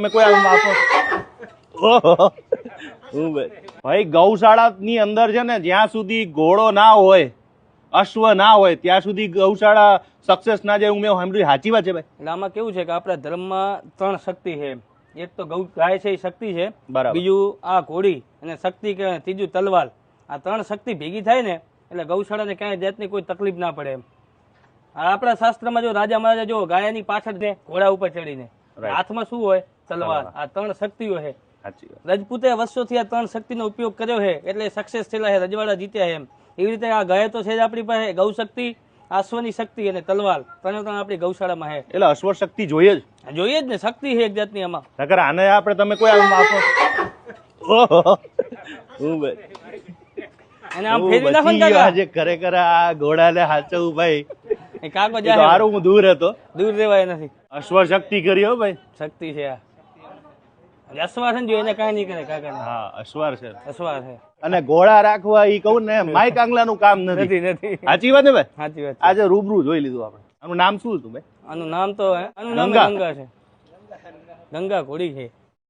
તમે કોઈ આમ આપો ભાઈ ભાઈ ગૌશાળા ની અંદર છે ને જ્યાં સુધી ઘોડો ના હોય અશ્વ ના હોય ત્યાં સુધી ગૌશાળા સક્સેસ ના જાય હું મેં સાંભળ્યું. સાચી વાત છે ભાઈ? એટલે આમાં કેવું છે કે આપણા ધર્મમાં ત્રણ શક્તિ છે. એક તો ગૌ ગાય છે એ શક્તિ છે. બરાબર. બીજું આ ઘોડી અને શક્તિ કે ત્રીજું તલવાર. આ ત્રણ શક્તિ ભેગી થાય ને એટલે ગૌશાળાને ક્યાંય જાતની કોઈ તકલીફ ના પડે એમ. આપણા શાસ્ત્રમાં જો રાજા મહારાજા જો ગાયની પાછળ છે ઘોડા ઉપર ચડીને. હાથમાં શું હોય? તલવાર. આ ત્રણ શક્તિઓ છે. રજપૂતે વર્ષોથી આ ત્રણ શક્તિનો ઉપયોગ કર્યો છે એટલે સક્સેસ થયેલા છે રજવાડા જીત્યા એમ. એવી રીતે આ ગાય તો છે જ આપણી પાસે ગૌ શક્તિ આશ્વની શક્તિ અને તલવાર. ત્રણે ત્રણ આપણી ગૌશાળામાં છે. એટલે અશ્વ શક્તિ જોઈએ જ. જોઈએ જ ને શક્તિ છે એક જાતની આમાં. નકર આને આપણે તમે કોઈ આમ આપો. અને આમ હું ફેરવી નાખો ને ખરેખર આ ઘોડાને હાચવું ભાઈ. એ કાકો જાય હારું હું દૂર હતો. દૂર રહેવાય નથી. અશ્વ શક્તિ કરી હો ભાઈ. શક્તિ છે આ. અશ્વાર છે ને જો એને કાંઈ નહીં કરે કાકા હા અશ્વાર છે. અશ્વાર છે. અને ઘોડા રાખવા ઈ કહું ને માઈક આંગલાનું કામ નથી. નથી સાચી વાત ને ભાઈ? સાચી વાત આજે રૂબરૂ જોઈ લીધું આપણે. આનું નામ શું હતું ભાઈ? આનું નામ તો આનું નામ ગંગા. ગંગા છે. ગંગા ઘોડી છે.